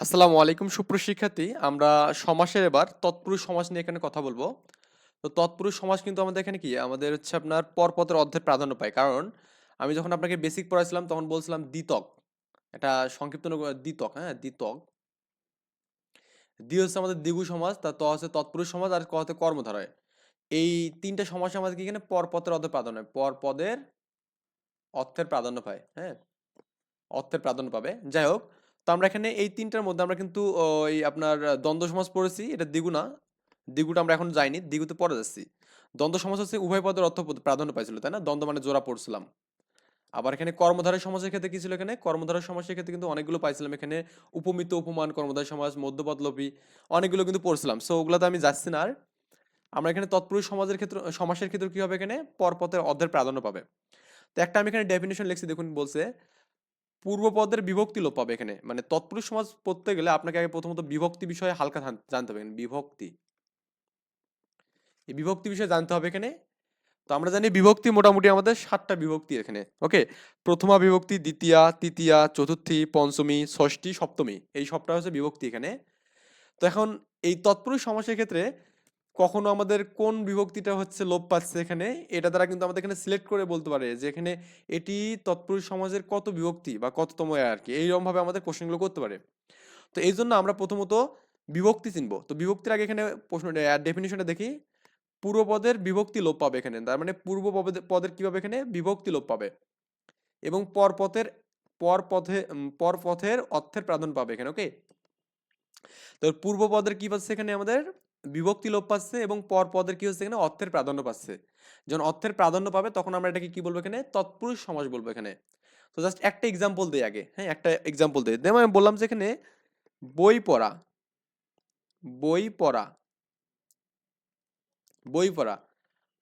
আসসালামু আলাইকুম সুপ্রশিক্ষার্থী আমরা সমাসের এবার তৎপুরুষ সমাজ নিয়ে এখানে কথা বলব। তো তৎপুরুষ সমাজ কিন্তু আমাদের এখানে কি? আমাদের হচ্ছে আপনার পরপদের অর্ধের প্রাধান্য পায়। কারণ আমি যখন আপনাকে বেসিক পড়াইছিলাম, তখন বলছিলাম দ্বিতক। এটা সংক্ষিপ্ত দ্বিতক হ্যাঁ দ্বিতক। দ্বি হচ্ছে আমাদের দ্বিগু সমাজ তার ত হচ্ছে তৎপুরুষ সমাজ আর ক হচ্ছে কর্মধারয়। এই তিনটা সমাস আমাদের কি এখানে পরপদের অর্ধের প্রাধান্য হয় পরপদের অর্থের প্রাধান্য পায় হ্যাঁ অর্থের প্রাধান্য পাবে। যাই হোক তো আমরা এখানে এই তিনটার মধ্যে আমরা কিন্তু ওই আপনার দ্বন্দ্ব সমাজ পড়েছি। এটা দ্বিগু না। দ্বিগুটা আমরা এখন যাইনি, দ্বিগুতে পড়ে যাচ্ছি। দ্বন্দ্ব সমাজ হচ্ছে উভয় পদের অর্থ প্রাধান্য পাইছিল, তাই না? দ্বন্দ্ব মানে জোড়া পড়ছিলাম। আবার এখানে কর্মধারয় সমাজের ক্ষেত্রে কি ছিল এখানে? কর্মধারয় সমাজের ক্ষেত্রে কিন্তু অনেকগুলো পাইছিলাম। এখানে উপমিত উপমান, কর্মধারয় সমাজ মধ্যপদলোপী অনেকগুলো কিন্তু পড়ছিলাম। সো, ওগুলোতে আমি যাচ্ছি না আর। আমরা এখানে তৎপুরুষ সমাজের ক্ষেত্রে, সমাসের ক্ষেত্রে কি হবে এখানে? পরপথের অর্ধের প্রাধান্য পাবে। তো একটা আমি এখানে ডেফিনেশন লিখছি, দেখুন বলছে পূর্বপদের বিভক্তি লোপ পাবে এখানে। মানে তৎপুরুষ সমাজ পড়তে গেলে আপনাকে আগে প্রথমত বিভক্তি বিষয়ে হালকা জান- জানতে হবে বিভক্তি। এই বিভক্তি বিষয়ে জানতে হবে এখানে। তো আমরা জানি বিভক্তি মোটামুটি আমাদের সাতটা বিভক্তি এখানে, ওকে? প্রথমা বিভক্তি, দ্বিতীয়া, তৃতীয়া, চতুর্থী, পঞ্চমী, ষষ্ঠী, সপ্তমী, এই সবটা হচ্ছে বিভক্তি এখানে। তো এখন এই তৎপুরুষ সমাসের ক্ষেত্রে কখনো আমাদের কোন বিভক্তিটা হচ্ছে লোপ পাচ্ছে এখানে, এটা দ্বারা কিন্তু আমাদের এখানে সিলেক্ট করে বলতে পারে যে এখানে এটি তৎপুরুষ সমাজের কত বিভক্তি বা কততম আর কি এইরকম ভাবে আমাদের কোশ্চেনগুলো করতে পারে। তো এই জন্য আমরা প্রথমত বিভক্তি চিনব। তো বিভক্তির আগে এখানে প্রশ্ন ডেফিনিশনটা দেখি। পূর্বপদের বিভক্তি লোপ পাবে এখানে, তার মানে পূর্ব পদের কি পাবে এখানে? বিভক্তি লোপ পাবে। এবং পরপথের পর পথে পর পথের অর্থের প্রাধান্য পাবে এখানে ওকে তো পূর্ব পদের কি পাচ্ছে এখানে আমাদের? বিভক্তি লোপ পাচ্ছে এবং পর পদের কি হচ্ছে এখানে? অর্থের প্রাধান্য পাচ্ছে। যখন অর্থের প্রাধান্য পাবে, তখন আমরা এটাকে কি বলব এখানে? তৎপুরুষ সমাস বলব এখানে। তো জাস্ট একটা এক্সাম্পল দিই আগে। হ্যাঁ একটা এক্সাম্পল দিই। যেমন আমি বললাম যে এখানে বই পড়া বই পড়া বই পড়া।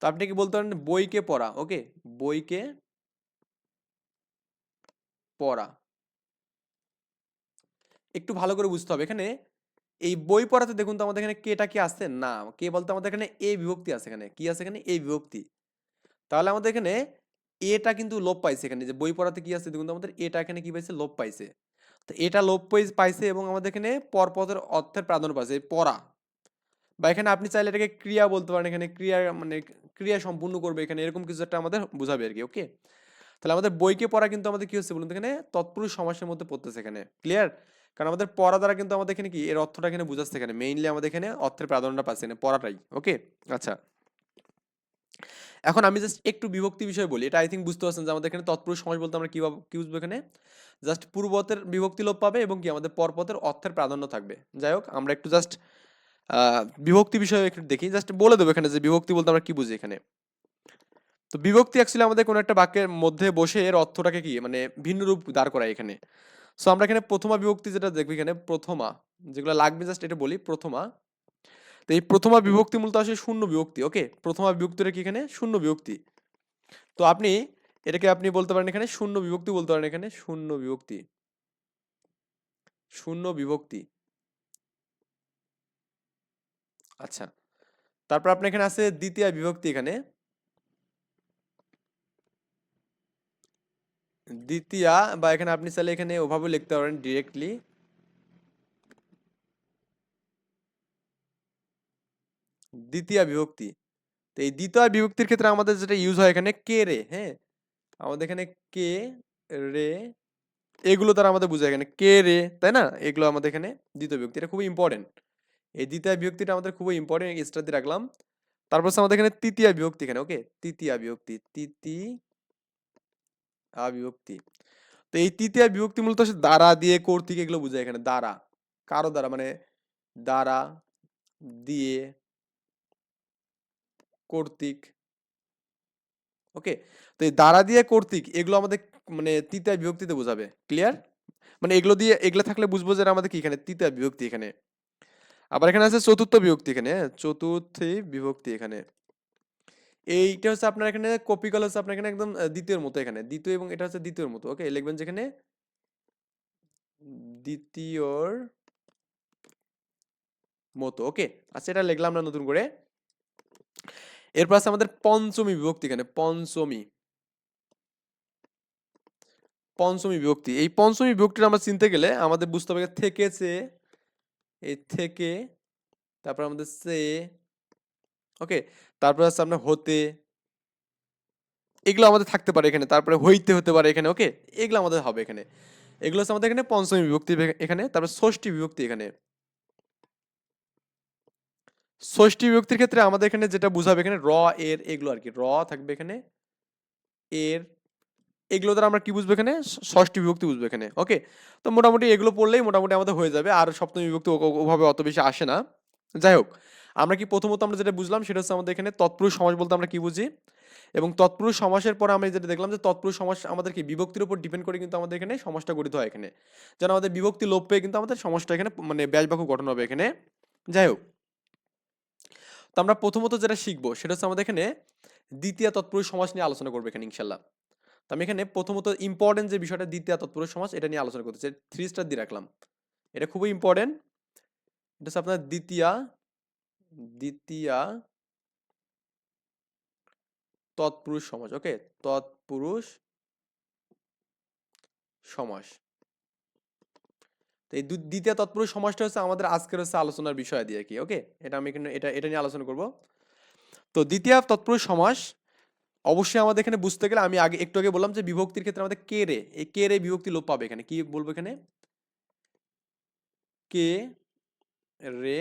তো আপনি কি বলতে পারেন? বইকে পড়া ওকে বইকে পড়া। একটু ভালো করে বুঝতে হবে। এখানে এই বই পড়াতে দেখুন তো আমাদের এখানে কেটা কি আছে? না। কে বলতে আমাদের এখানে এ বিভক্তি আছে এখানে। কি আছে এখানে? এ বিভক্তি। তাহলে আমাদের এখানে এটা কিন্তু লোপ পাইছে এখানে। যে বই পড়াতে কি আছে? দেখুন তো আমাদের এটা এখানে কি পাইছে? লোপ পাইছে। তো এটা লোপ পাই- পাইছে এবং আমাদের এখানে পরপদের অর্থের প্রাধান্য পাইছে পড়া। বা এখানে আপনি চাইলে এটাকে ক্রিয়া বলতে পারেন। এখানে ক্রিয়া মানে ক্রিয়া সম্পূর্ণ করবে এখানে। এরকম কিছু একটা আমাদের বোঝাবে আর কি ওকে? তাহলে আমাদের বইকে পড়া কিন্তু আমাদের কি হচ্ছে বলুন এখানে? তৎপুরুষ সমাসের মধ্যে পড়তেছে এখানে। ক্লিয়ার? কারণ আমাদের পড়া দ্বারা কিন্তু আমাদের এখানে কি, এর অর্থটা এখানে বুঝাচ্ছে এখানে। মেইনলি আমাদের এখানে অর্থের প্রাধান্যটা পাচ্ছে এখানে, পড়াটাই ওকে আচ্ছা। এখন আমি জাস্ট একটু বিভক্তি বিষয় বলি। এটা আই থিঙ্ক বুঝতে পারছেন যে আমাদের এখানে তৎপুরুষ সমাস বলতে আমরা কি কি বুঝব এখানে? জাস্ট পূর্বপথের বিভক্তি লোপ পাবে এবং কি আমাদের পরপথের অর্থের প্রাধান্য থাকবে। যাই হোক, আমরা একটু জাস্ট বিভক্তি বিষয়ে একটু দেখি। জাস্ট বলে দেবো এখানে যে বিভক্তি বলতে আমরা কি বুঝি এখানে। তো বিভক্তি অ্যাকচুয়ালি আমাদের কোনো একটা বাক্যের মধ্যে বসে এর অর্থটাকে কি মানে ভিন্ন রূপ দাঁড় করায় এখানে। সো আমরা এখানে প্রথমা বিভক্তি যেটা দেখব এখানে প্রথমা, যেগুলো লাগবে জাস্ট এটা বলি, প্রথমা। তো এই প্রথমা বিভক্তি মূলত আসে শূন্য বিভক্তি ওকে প্রথমা বিভক্তিটা কি এখানে? শূন্য বিভক্তি। তো আপনি এটাকে আপনি বলতে পারেন এখানে শূন্য বিভক্তি, বলতে পারেন এখানে শূন্য বিভক্তি। শূন্য বিভক্তি। আচ্ছা। তারপর আপনার এখানে আছে দ্বিতীয় বিভক্তি এখানে। দ্বিতীয়া বা এখানে আপনি চাইলে এখানে ওভাবে লিখতে পারেন ডিরেক্টলি দ্বিতীয় বিভক্তি। তো এই দ্বিতীয় বিভক্তির ক্ষেত্রে আমাদের যেটা ইউজ হয় এখানে কে রে হ্যাঁ? আমাদের এখানে কে রে, এগুলো তারা আমাদের বোঝায় এখানে। কে রে, তাই না? এগুলো আমাদের এখানে দ্বিতীয় বিভক্তি, এটা খুবই ইম্পর্টেন্ট এই দ্বিতীয় বিভক্তিটা আমাদের খুবই ইম্পর্টেন্ট এক্সট্রা দিয়ে রাখলাম। তারপর আমাদের এখানে তৃতীয় বিভক্তি এখানে ওকে তৃতীয় বিভক্তি তৃতীয় বিভক্তি। তো এই তৃতীয় বিভক্তি মূলত দ্বারা দিয়ে কর্তৃক এগুলো বোঝায় এখানে দ্বারা। কারও দ্বারা মানে দ্বারা দিয়ে কর্তৃক। ওকে? তো এই দ্বারা দিয়ে কর্তৃক এগুলো আমাদের মানে তৃতীয় বিভক্তিতে বোঝাবে। ক্লিয়ার? মানে এগুলো দিয়ে এগুলো থাকলে বুঝব যে আমাদের কি এখানে তৃতীয় বিভক্তি এখানে। আবার এখানে আছে চতুর্থ বিভক্তি এখানে হ্যাঁ, চতুর্থী বিভক্তি এখানে। এইটা হচ্ছে আপনার এখানে কপি কল হচ্ছে আপনার এখানে একদম দ্বিতীয়র মতো এখানে। দ্বিতীয় এবং এটা হচ্ছে দ্বিতীয়র মতো। ওকে লিখবেন যেখানে দ্বিতীয়র মতো। ওকে আচ্ছা এটা লিখলাম না নতুন করে। এরপর আছে আমাদের পঞ্চমী বিভক্তি এখানে, পঞ্চমী। পঞ্চমী বিভক্তি। এই পঞ্চমী বিভক্তিটা আমরা চিনতে গেলে আমাদের বুঝতে হবে থেকেছে এই থেকে, তারপর আমাদের সে ওকে তারপর আছে আপনার হতে। এগুলো আমাদের থাকতে পারে এখানে। তারপরে হইতে হতে পারে এখানে ওকে এগুলো আমাদের হবে এখানে। এগুলো হচ্ছে আমাদের এখানে পঞ্চমী বিভক্তি এখানে তারপরে ষষ্ঠী বিভক্তি এখানে। ষষ্ঠী বিভক্তির ক্ষেত্রে আমাদের এখানে যেটা বুঝাবে এখানে, র, এর, এগুলো আর কি র থাকবে এখানে, এর, এগুলো দ্বারা আমরা কি বুঝব এখানে? ষষ্ঠী বিভক্তি বুঝব এখানে ওকে তো মোটামুটি এগুলো পড়লেই মোটামুটি আমাদের হয়ে যাবে। আর সপ্তমী বিভক্তি ওভাবে অত বেশি আসে না। যাই হোক আমরা কি প্রথমত আমরা যেটা বুঝলাম সেটা হচ্ছে আমাদের এখানে তৎপুরুষ সমাস বলতে আমরা কি বুঝি? এবং তৎপুরুষ সমাসের পরে আমরা যেটা দেখলাম যে তৎপুরুষ সমাস আমাদের কি বিভক্তির উপর ডিপেন্ড করে কিন্তু আমাদের এখানে সমাজটা গঠিত হয় এখানে। যেন আমাদের বিভক্তি লোপ পেয়ে কিন্তু আমাদের সমাজটা এখানে মানে ব্যাস বাক্য গঠন হবে এখানে। যাই হোক। তো আমরা প্রথমত যেটা শিখব সেটা হচ্ছে আমাদের এখানে দ্বিতীয় তৎপুরুষ সমাস নিয়ে আলোচনা করব এখানে ইনশাল্লাহ তো আমি এখানে প্রথমত ইম্পর্টেন্ট যে বিষয়টা দ্বিতীয় তৎপুরুষ সমাস এটা নিয়ে আলোচনা করতে চাই থ্রি স্টার দিয়ে রাখলাম। এটা খুবই ইম্পর্টেন্ট এটা হচ্ছে আপনার দ্বিতীয়া দ্বিতীয়া তৎপুরুষ সমাস ওকে তৎপুরুষ সমাস। তো এই দ্বিতীয় তৎপুরুষ সমাসটা হচ্ছে আমাদের আজকের হচ্ছে আলোচনার বিষয় দিয়ে কি ওকে এটা আমি এখানে, এটা এটা নিয়ে আলোচনা করব। তো দ্বিতীয় তৎপুরুষ সমাস, অবশ্যই আমাদের এখানে বুঝতে গেলে আমি আগে, একটু আগে বললাম যে বিভক্তির ক্ষেত্রে আমাদের কে রে, এই কে রে বিভক্তি লোপ পাবে এখানে। কি বলব এখানে? কে রে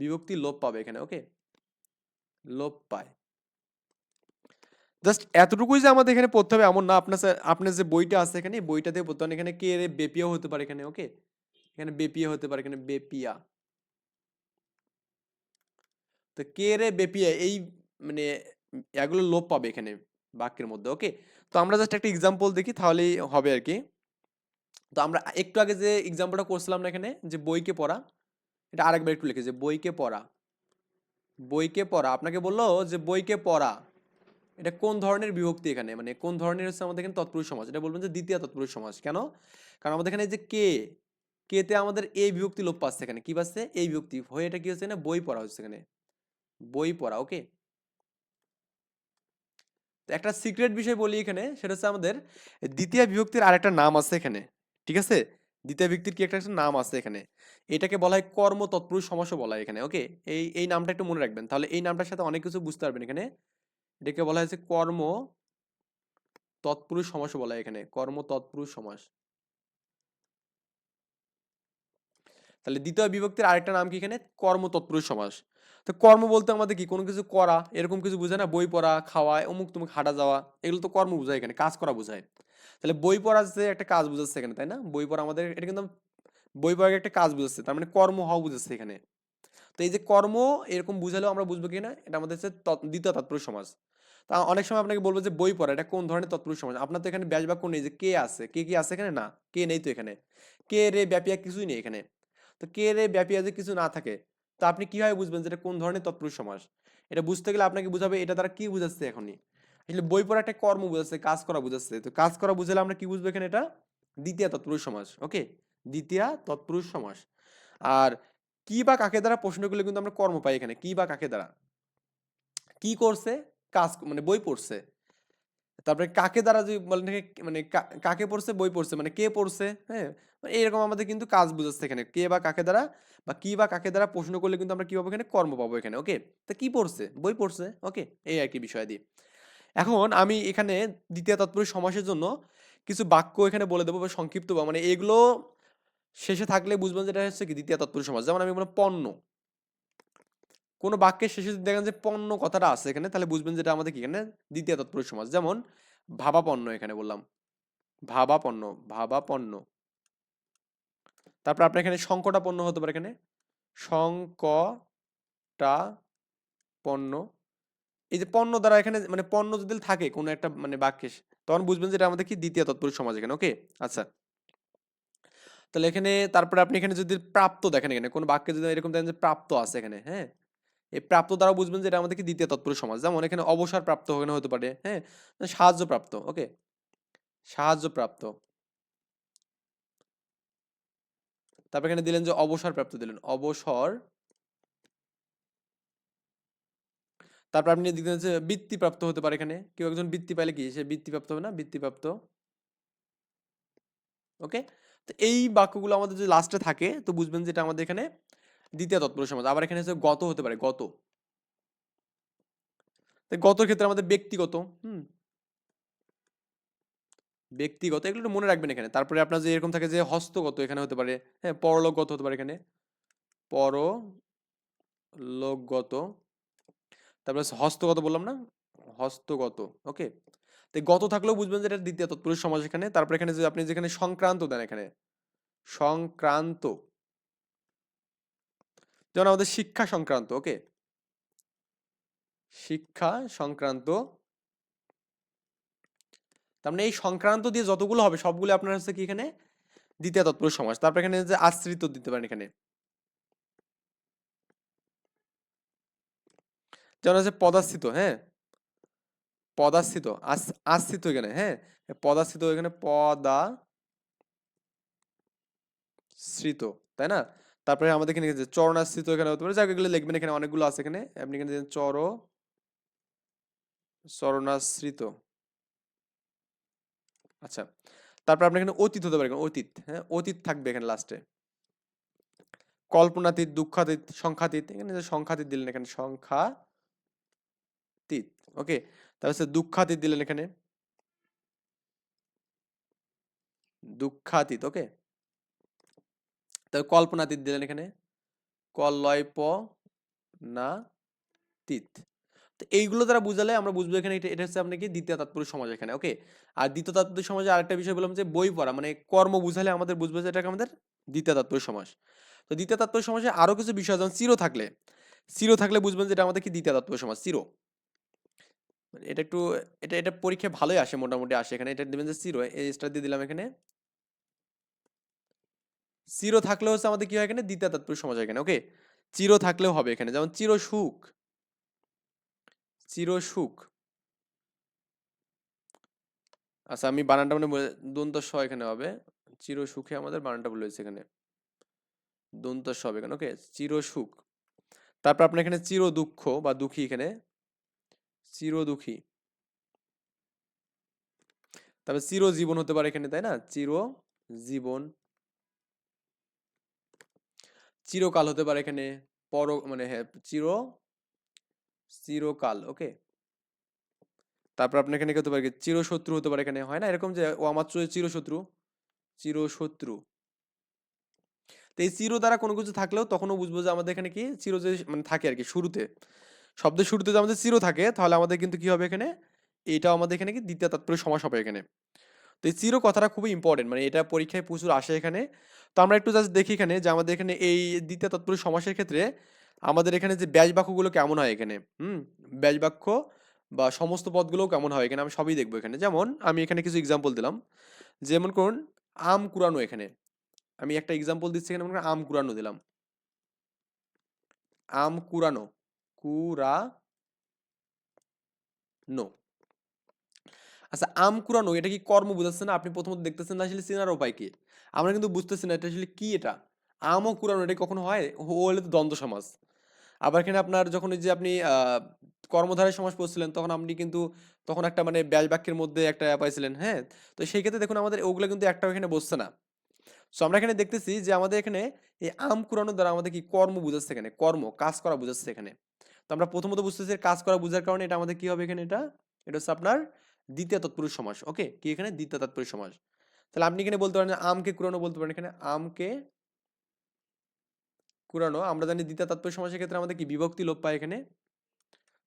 বিভক্তি লোপ পাবে এখানে ওকে লোপ পায়। জাস্ট এতটুকুই যে আমাদের এখানে পড়তে হবে, এমন না আপনার আপনার যে বইটা আছে এখানে, এই বইটা দিয়ে পড়তে হবে। এখানে কে রে বেপিয়া হতে পারে এখানে ওকে এখানে বেপিয়া হতে পারে, এখানে বেপিয়া। তো কে রে বেপিয়া, এই মানে এগুলো লোপ পাবে এখানে বাক্যের মধ্যে ওকে তো আমরা জাস্ট একটা এক্সাম্পল দেখি, তাহলেই হবে আর কি। তো আমরা একটু আগে যে এক্সাম্পলটা করছিলাম না এখানে, যে বইকে পড়া এটা আরেকবার একটু লিখে যে বইকে পড়া। বইকে পড়া, আপনাকে বলল যে বইকে পড়া, এটা কোন ধরনের বিভক্তি এখানে? মানে কোন ধরনের হচ্ছে আমাদের এখানে তৎপুরুষ সমাজ? এটা বলবেন যে দ্বিতীয় তৎপুরুষ সমাজ। কেন? কারণ আমাদের এখানে যে কে কেতে আমাদের এই বিভক্তি লোপ পাচ্ছে এখানে। কি পাচ্ছে? এই বিভক্তি। হয়ে এটা কি হচ্ছে না বই পড়া হচ্ছে এখানে। বই পড়া, ওকে? একটা সিক্রেট বিষয় বলি এখানে, সেটা হচ্ছে আমাদের দ্বিতীয় বিভক্তির আরেকটা নাম আছে এখানে। ঠিক আছে? দ্বিতীয় ব্যক্তির কি একটা নাম আছে এখানে? এটাকে বলা হয় কর্ম তৎপুরুষ সমাসও বলা হয় এখানে, ওকে? এই এই নামটা একটু মনে রাখবেন। তাহলে এই নামটার সাথে অনেক কিছু বুঝতে পারবেন এখানে। এটাকে বলা হয়েছে কর্ম তৎপুরুষ সমাসও বলা এখানে কর্ম তৎপুরুষ সমাস। তাহলে দ্বিতীয় বিভক্তির আরেকটা নাম কি এখানে? কর্ম তৎপুরুষ সমাস। তো কর্ম বলতে আমাদের কি? কোনো কিছু করা, এরকম কিছু বোঝায় না, বই পড়া, খাওয়া অমুক তুমুক হাঁটা যাওয়া এগুলো তো কর্ম বোঝায় এখানে, কাজ করা বোঝায়। তাহলে বই পড়া যে একটা কাজ বুঝাচ্ছে এখানে, তাই না? বই পড়া আমাদের এটা কিন্তু বই পড়া একটা কাজ বুঝাচ্ছে, তার মানে কর্ম হওয়া বুঝাচ্ছে এখানে। তো এই যে কর্ম এরকম বুঝালেও আমরা বুঝব কিনা এটা আমাদের হচ্ছে দ্বিতীয় তৎপুরুষ সমাজ। তা অনেক সময় আপনাকে বলব যে বই পড়া, এটা কোন ধরনের তৎপুরুষ সমাজ? আপনার তো এখানে ব্যাস বাক্য নেই যে কে আছে, কে কি আছে এখানে? না, কে নেই তো এখানে। কে রে ব্যাপিয়া কিছুই নেই এখানে। তো কে রে ব্যাপিয়া যে কিছু না থাকে, তো আপনি কীভাবে বুঝবেন যে এটা কোন ধরনের তৎপুরুষ সমাজ? এটা বুঝতে গেলে আপনাকে বুঝাবে এটা দ্বারা কি বুঝাচ্ছে এখনই? আসলে বই পড়া একটা কর্ম বুঝাচ্ছে, কাজ করা বুঝাচ্ছে, তো কাজ করা বুঝালে আমরা কি বুঝব এখানে এটা? দ্বিতীয় তৎপুরুষ সমাজ ওকে? দ্বিতীয় তৎপুরুষ সমাস। আর কি বা কাকে দ্বারা প্রশ্ন করলে কিন্তু আমরা কর্ম পাই এখানে? কি বা কাকে দ্বারা? কি করছে? কাজ মানে বই পড়ছে। তারপরে কাকে দ্বারা যদি বলেন মানে কাকে পড়ছে? বই পড়ছে মানে কে পড়ছে? হ্যাঁ? মানে এরকম আমাদের কিন্তু কাজ বুঝাচ্ছে এখানে, কে বা কাকে দ্বারা বা কি বা কাকে দ্বারা প্রশ্ন করলে কিন্তু আমরা কি পাবো এখানে? কর্ম পাবো এখানে, ওকে? তা কি পড়ছে? বই পড়ছে, ওকে? এই আর কি বিষয় দিয়ে এখন আমি এখানে দ্বিতীয় তৎপুরুষ সমাসের জন্য কিছু বাক্য এখানে বলে দেবো বা সংক্ষিপ্ত বা মানে এগুলো শেষে থাকলে বুঝবেন যেটা হচ্ছে কি দ্বিতীয় তৎপুরুষ সমাস। যেমন আমি বললাম পণ্য। কোনো বাক্যের শেষে যদি দেখেন যে পণ্য কথাটা আছে এখানে, তাহলে বুঝবেন যেটা আমাদের কি এখানে দ্বিতীয় তৎপুরুষ সমাস। যেমন ভাবাপন্ন এখানে বললাম। ভাবাপন্ন ভাবাপন্ন। তারপর আপনার এখানে সংকটাপন্ন হতে পারে এখানে। সংকটাপন্ন এই যে পণ্য দ্বারা এখানে মানে পণ্য যদি থাকে কোনো একটা মানে বাক্যে, তখন বুঝবেন যে এটা আমাদের কি দ্বিতীয় তৎপুরুষ সমাজ এখানে ওকে আচ্ছা। তাহলে এখানে তারপরে আপনি এখানে যদি প্রাপ্ত দেখেন এখানে, কোনো বাক্যে যদি এরকম দেখেন যে প্রাপ্ত আছে এখানে হ্যাঁ? এই প্রাপ্ত দ্বারা বুঝবেন যে এটা আমাদের কি দ্বিতীয় তৎপুরুষ সমাজ। যেমন এখানে অবসর প্রাপ্ত এখানে হতে পারে হ্যাঁ? সাহায্য প্রাপ্ত ওকে সাহায্য প্রাপ্ত। তারপর এখানে দিলেন যে অবসর প্রাপ্ত দিলেন। অবসর তারপর আপনি দেখবেন যে বৃত্তিপ্রাপ্ত হতে পারে এখানে। কেউ একজন বৃত্তি পাইলে কি? সে বৃত্তিপ্রাপ্ত হবে না? বৃত্তিপ্রাপ্ত। ওকে? তো এই বাক্যগুলো আমাদের যদি লাস্টে থাকে, তো বুঝবেন যে এটা আমাদের এখানে দ্বিতীয় তৎপুরুষ সমাজ। আবার এখানে হচ্ছে গত হতে পারে, গত। গতর ক্ষেত্রে আমাদের ব্যক্তিগত, হুম? ব্যক্তিগত, এগুলো মনে রাখবেন এখানে। তারপরে আপনার যে এরকম থাকে যে হস্তগত এখানে হতে পারে হ্যাঁ পরলোকগত হতে পারে এখানে। পরলোকগত তারপরে হস্তগত বললাম না? হস্তগত, ওকে? তো গত থাকলেও বুঝবেন যে এটা দ্বিতীয় তৎপুরুষ সমাজ এখানে। তারপরে এখানে যে আপনি যেখানে সংক্রান্ত দেন এখানে। সংক্রান্ত। যেমন আমাদের শিক্ষা সংক্রান্ত, ওকে? শিক্ষা সংক্রান্ত। তার মানে এই সংক্রান্ত দিয়ে যতগুলো হবে, সবগুলো আপনার হচ্ছে কি এখানে? দ্বিতীয় তৎপুরুষ সমাস তারপর এখানে যে আশ্রিত দিতে পারেন এখানে। যেমন হচ্ছে পদাশ্রিত হ্যাঁ? পদাশ্রিত আস- আশ্রিত এখানে হ্যাঁ? পদাশ্রিত এখানে পদা শ্রিত তাই না? তারপরে আমাদের এখানে চরণাশ্রিত এখানে হতে পারে এগুলো লিখবেন, এখানে অনেকগুলো আছে এখানে। আপনি এখানে চর, চরণাশ্রিত। আচ্ছা তারপর আপনার এখানে অতীত হতে পারে অতীত হ্যাঁ? অতীত থাকবে এখানে লাস্টে কল্পনাতীত, দুঃখাতীত, সংখ্যাতীত, এখানে সংখ্যাতীত দিলেন এখানে সংখ্যাতীত ওকে? তারপর হচ্ছে দুঃখাতীত দিলেন এখানে। দুঃখাতীত, ওকে? তারপর কল্পনাতীত দিলেন এখানে। কলয় প না তিত তো এইগুলো দ্বারা বুঝালে আমরা বুঝব এখানে এটা হচ্ছে আপনার কি দ্বিতীয় তাৎপর্য সমাজ এখানে, ওকে? আর দ্বিতীয় তাৎপর্য সমাজে আরেকটা বিষয় বললাম যে বই পড়া মানে কর্ম বুঝালে আমাদের বুঝব যে এটাকে আমাদের দ্বিতীয় তাৎপর্য সমাজ। তো দ্বিতীয় তাৎপর্য সমাজে আরও কিছু বিষয় যেমন চির থাকলে। চির থাকলে বুঝবেন যে এটা আমাদের কি দ্বিতীয় তাৎপর্য সমাজ চির মানে এটা একটু, এটা এটা পরীক্ষায় ভালোই আসে মোটামুটি আসে। এখানে এটা দিবেন যে চির এই স্টার দিয়ে দিলাম এখানে। চির থাকলে হচ্ছে আমাদের কি হয় এখানে? দ্বিতীয় তাৎপর্য সমাজ এখানে ওকে চির থাকলেও হবে এখানে, যেমন চির সুখ। চির সুখ। আচ্ছা আমি বানানটা মানে দন্ত স এখানে হবে। চির সুখে আমাদের বানানটা হয়েছে এখানে। দন্ত স হবে এখানে ওকে চির সুখ। তারপর আপনার এখানে চির দুঃখ বা দুঃখী এখানে। চির দুঃখী তারপর চির জীবন হতে পারে এখানে, তাই না? চির জীবন চিরকাল হতে পারে এখানে, পর মানে হ্যাঁ চির, চিরকাল, ওকে? তারপর আপনার এখানে কি হতে পারে? চিরশত্রু হতে পারে এখানে, হয় না? এরকম যে, ও আমার চিরশত্রু? চিরশত্রু। তো এই চির দ্বারা কোনো কিছু থাকলেও তখনও বুঝব যে আমাদের এখানে কি? চির যে মানে থাকে আর কি, শুরুতে। শব্দের শুরুতে যদি আমাদের চির থাকে, তাহলে আমাদের কিন্তু কি হবে এখানে? এটাও আমাদের এখানে কি দ্বিতীয় তাৎপর্য সমাস হবে এখানে। তো এই চির কথাটা খুবই ইম্পর্টেন্ট মানে এটা পরীক্ষায় প্রচুর আসে এখানে। তো আমরা একটু জাস্ট দেখি এখানে যে আমাদের এখানে এই দ্বিতীয় তৎপুরুষ সমাসের ক্ষেত্রে আমাদের এখানে যে ব্যাজ বাক্যগুলো কেমন হয় এখানে? হুম? ব্যাজ বাক্য বা সমস্ত পদগুলোও কেমন হয় এখানে? আমি সবই দেখব এখানে। যেমন আমি এখানে কিছু এক্সাম্পল দিলাম। যেমন করুন, আম কুড়ানো এখানে। আমি একটা এক্সাম্পল দিচ্ছি এখানে আম কুড়ানো দিলাম। আম কুড়ানো। কুড়া নো। আচ্ছা আম কুড়ানো এটা কি কর্ম বুঝাচ্ছে না? আপনি প্রথমত দেখতেছেন না আসলে চেনার উপায় কি? আমরা কিন্তু বুঝতেছি না এটা আসলে কি এটা? আমও কুড়ানো এটা কখনো হয়? হলে তো দ্বন্দ্ব সমাজ। আবার এখানে আপনার যখন যে আপনি কর্মধারয় সমাজ পড়ছিলেন, তখন আপনি কিন্তু তখন একটা মানে ব্যাস বাক্যের মধ্যে একটা পাইছিলেন হ্যাঁ? তো সেই ক্ষেত্রে দেখুন আমাদের ওগুলো কিন্তু একটাও এখানে বসছে না। সো আমরা এখানে দেখতেছি যে আমাদের এখানে এই আম কুড়ানোর দ্বারা আমাদের কি কর্ম বুঝাচ্ছে এখানে? কর্ম, কাজ করা বুঝাচ্ছে এখানে। আমরা প্রথমত বুঝতেছি কাজ করা বুঝার কারণে এটা আমাদের কি হবে এখানে এটা? এটা হচ্ছে আপনার দ্বিতীয় তৎপুরুষ সমাস, ওকে? কি এখানে? দ্বিতীয় তৎপুরুষ সমাস। তাহলে আপনি এখানে বলতে পারেন আমকে কুরানো বলতে পারেন। এখানে আমকে কুরানো আমরা জানি দ্বিতীয় তাৎপর্য সমাসের ক্ষেত্রে আমাদের কি? বিভক্তি লোপ পায় এখানে।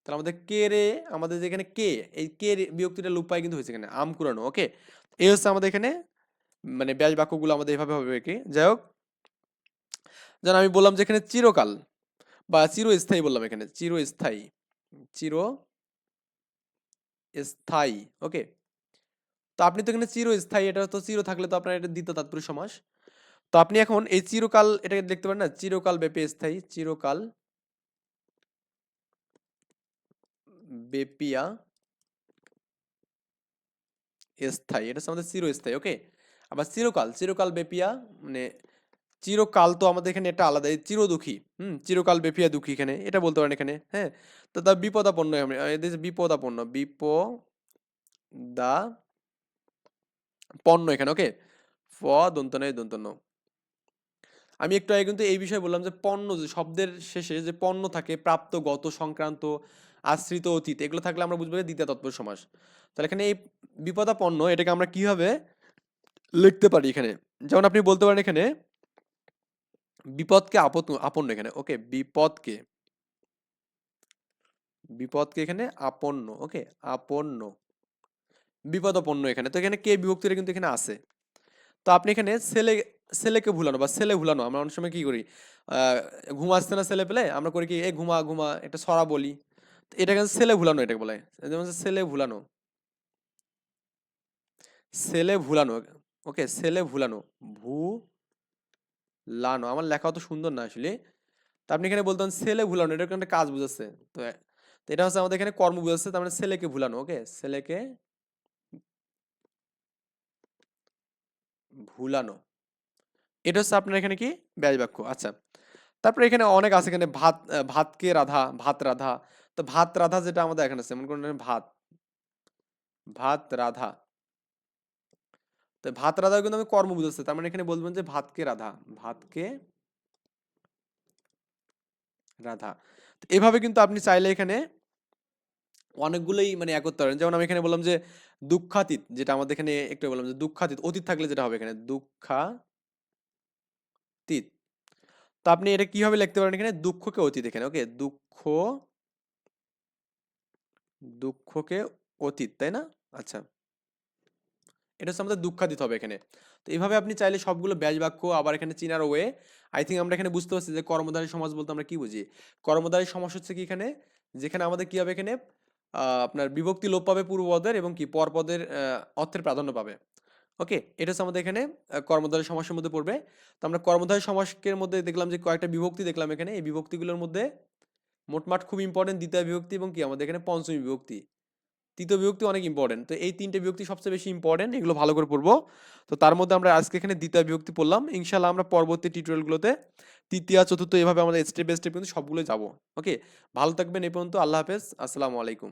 তাহলে আমাদের কে রে, আমাদের যেখানে কে, এই কে বিভক্তিটা লোপ পায় কিন্তু হয়েছে এখানে, আম কুরানো ওকে? এই হচ্ছে আমাদের এখানে মানে ব্যাস বাক্যগুলো আমাদের এভাবে হবে কি। যাই হোক, যেন আমি বললাম যে এখানে চিরকাল বা চিরস্থায়ী বললাম এখানে, চিরস্থায়ী চির স্থায়ী ওকে তো আপনি তো এখানে চিরস্থায়ী, এটা তো চির থাকলে তো আপনার এটা দ্বিতীয় তাৎপর্য সমাস। তো আপনি এখন এই চিরকাল এটাকে দেখতে পারেন না, চিরকাল ব্যাপী স্থায়ী, চিরকাল বেপিয়া স্থায়ী, এটা আমাদের চিরস্থায়ী ওকে আবার চিরকাল চিরকাল বেপিয়া মানে চিরকাল তো আমাদের এখানে এটা আলাদা, এই চিরদুঃখী, হুম, চিরকাল বেপিয়া দুঃখী এখানে, এটা বলতে পারেন এখানে হ্যাঁ? তো তার বিপদাপন্ন বিপদাপন্ন বিপদা পণ্য এখানে ওকে ফ, দন্ত নয় দন্ত আমি একটু আগে কিন্তু এই বিষয়ে বললাম যে পণ্য যে শব্দের শেষে যে পণ্য থাকে, প্রাপ্ত, গত, সংক্রান্ত, আশ্রিত, অতীত, এগুলো থাকলে আমরা বুঝব যে দ্বিতীয় তৎপুরুষ সমাস। তাহলে এখানে এই বিপদাপন্ন এটাকে আমরা কীভাবে লিখতে পারি এখানে? যেমন আপনি বলতে পারেন এখানে বিপদকে আপত আপন্ন এখানে ওকে? বিপদকে। বিপদকে এখানে আপন্ন ওকে? আপন্ন। বিপদাপন্ন এখানে। তো এখানে কে বিভক্তিটা কিন্তু এখানে আছে। তো আপনি এখানে ছেলে ছেলেকে ভুলানো বা ছেলে ভুলানো আমরা অনেক সময় কি করি? আহ, ঘুমাচ্ছে না ছেলে পেলে আমরা করি কি? এ ঘুমা ঘুমা একটা সরা বলি। এটা কিন্তু ছেলে ভুলানো এটাকে বলে। যেমন ছেলে ভুলানো। ছেলে ভুলানো ওকে? ছেলে ভুলানো। ভু লানো আমার লেখা অত সুন্দর না আসলে তো আপনি এখানে বলতেন ছেলে ভুলানো, এটা একটা কাজ বুঝাচ্ছে। তো এটা হচ্ছে আমাদের এখানে কর্ম বুঝাচ্ছে, তার মানে ছেলেকে ভুলানো ওকে ছেলেকে ভুলানো। এটা হচ্ছে আপনার এখানে কি? ব্যাজ বাক্য আচ্ছা। তারপরে এখানে অনেক আছে, এখানে ভাত ভাতকে রাধা, ভাত রাধা। তো ভাত রাধা যেটা আমাদের এখানে আছে, মনে করেন ভাত। ভাত রাধা। তো ভাত রাধা কিন্তু আমি কর্ম বুঝাচ্ছে। তার মানে এখানে বলবেন যে ভাতকে রাধা ভাতকে রাধা। তো এভাবে কিন্তু আপনি চাইলে এখানে অনেকগুলোই মানে এক করতে পারেন যেমন আমি এখানে বললাম যে দুঃখাতীত, যেটা আমাদের এখানে একটু বললাম যে দুঃখাতীত, অতীত থাকলে যেটা হবে এখানে? দুঃখাতীত। তো আপনি এটা কীভাবে লিখতে পারেন এখানে? দুঃখকে অতীত এখানে, ওকে? দুঃখ, দুঃখকে অতীত, তাই না? আচ্ছা। এটা হচ্ছে আমাদের দুঃখাতীত হবে এখানে। তো এইভাবে আপনি চাইলে সবগুলো ব্যাজ বাক্য আবার এখানে চিনার ওয়ে আই থিঙ্ক আমরা এখানে বুঝতে পারছি যে কর্মধারী সমাজ বলতে আমরা কি বুঝি? কর্মধারী সমাজ হচ্ছে কি এখানে? যেখানে আমাদের কি হবে এখানে? আপনার বিভক্তি লোপ পাবে পূর্বপদের এবং কি পরপদের অর্থের প্রাধান্য পাবে। ওকে? এটা হচ্ছে আমাদের এখানে কর্মধারী সমাসের মধ্যে পড়বে। তো আমরা কর্মধারী সমাসের মধ্যে দেখলাম যে কয়েকটা বিভক্তি দেখলাম এখানে। এই বিভক্তিগুলোর মধ্যে মোটমাট খুব ইম্পর্টেন্ট দ্বিতীয় বিভক্তি এবং কি? আমাদের এখানে পঞ্চমী বিভক্তি। তৃতীয় বিভক্তি অনেক ইম্পর্টেন্ট তো এই তিনটে বিভক্তি সবচেয়ে বেশি ইম্পর্টেন্ট এগুলো ভালো করে পড়ব। তো তার মধ্যে আমরা আজকে এখানে দ্বিতীয় বিভক্তি পড়লাম। ইনশাল্লাহ আমরা পরবর্তী টিউটোরিয়ালগুলোতে তৃতীয়, চতুর্থ, এভাবে আমাদের স্টেপ বাই স্টেপ কিন্তু সবগুলো যাব। ওকে ভালো থাকবেন এই পর্যন্ত। আল্লাহ হাফেজ। আসসালামু আলাইকুম।